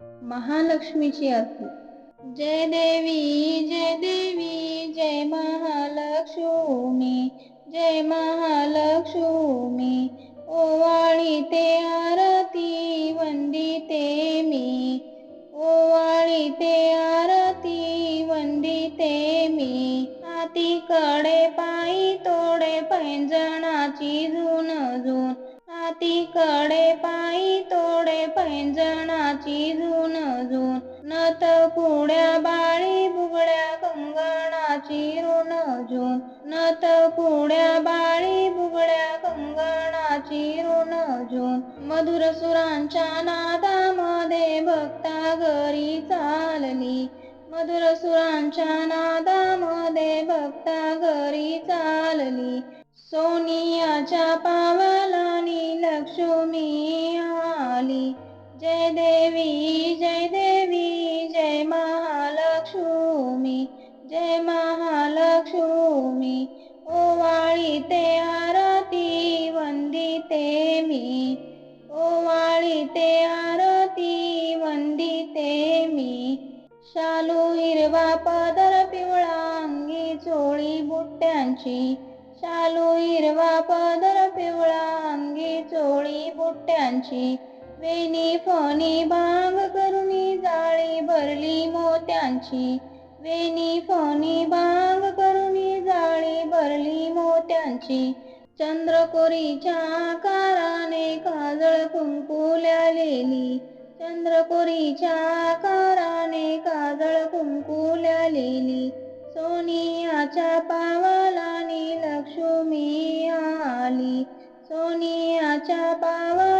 महालक्ष्मीची आरती. जय देवी जय देवी जय महालक्ष्मी जय महालक्ष्मी. ओवाळी ते आरती वंदिते मी. ओवाळी ते आरती वंदिते मी. हातीकडे पायी तोडे पैंजणाची झुन झुन हातीकडे पायी पैंजणाची झून झून नथ कुड्या बाळी बुगड्या कंगणाची ऋण झून नथ कुड्या बाळी बुगड्या कंगणाची ऋण झून मधुर सुरांच्या नादामध्ये भक्ता घरी चालली. मधुर सुरांच्या नादामध्ये भक्ता घरी चालली. सोनियाच्या पावलानी लक्ष्मी आली. जय देवी जय देवी जय महालक्ष्मी जय महालक्ष्मी. ओवाळी ते आरती वंदिते मी. ओवाळी ते आरती वंदिते मी. शालू हिरवा पदर पिवळा अंगी चोळी बुट्ट्यांची. शालू हिरवा पदर पिवळा अंगी चोळी बुट्ट्यांची. वेणी फणी भांग करुणी जाळी भरली मोत्यांची. वेणी फणी भांग करुणी जाळी भरली मोत्यांची. चंद्रकोरीच्या आकाराने काजळ कुंकुल्यालेली. चंद्रकोरीच्या आकाराने काजळ कुंकुल्यालेली. सोनियाच्या पावलानी लक्ष्मी आली सोनियाच्या पावला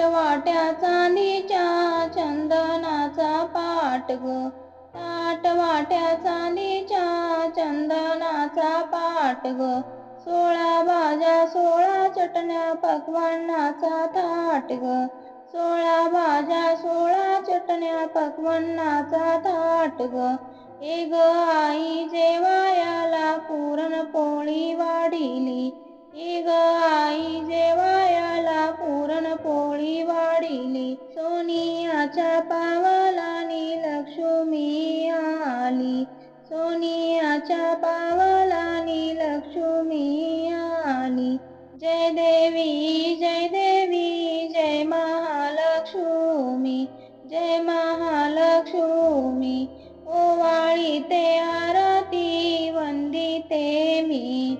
वाट्या चांदीच्या चंदनाचा पाट ग. ताट वाट्या चांदीच्या चंदनाचा पाट ग. सोळा भाज्या सोळा चटण्या पकवानाचा थाट ग. सोळा भाज्या सोळा चटण्या पकवानाचा थाट ग. ए ग आई जेवाया. सोनियाच्या पावलानी लक्ष्मी आली. सोनियाच्या पावलानी लक्ष्मी आली. जय देवी जय देवी जय महालक्ष्मी जय महालक्ष्मी. ओवाळी ते आरती वंदिते मी.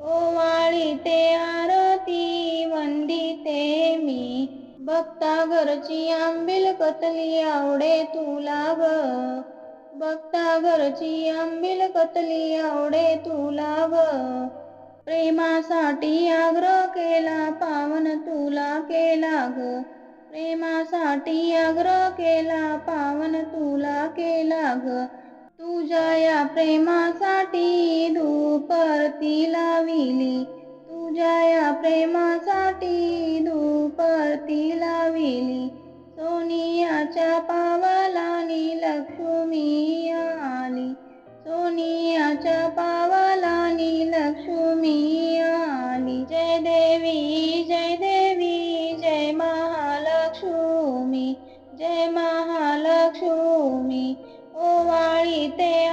ओवाळी ते आरती वंदिते मी. बघता घरची आंबील कतली आवडे तुला ग. बघता घरची आंबील कतली आवडे तुला ग. प्रेमासाठी आग्रह केला पावन तुला केला ग. प्रेमासाठी आग्रह केला पावन तुला केला ग. तुझ्या या प्रेमासाठी धूपरती लाविली. तुझ्या या प्रेमासाठी धूपरती लाविली. सोनियाच्या पावलानी लक्ष्मी आली. सोनियाच्या पावलानी लक्ष्मी आली. जय देवी जय देवी जय महालक्ष्मी जय महालक्ष्मी. ओवाळी ते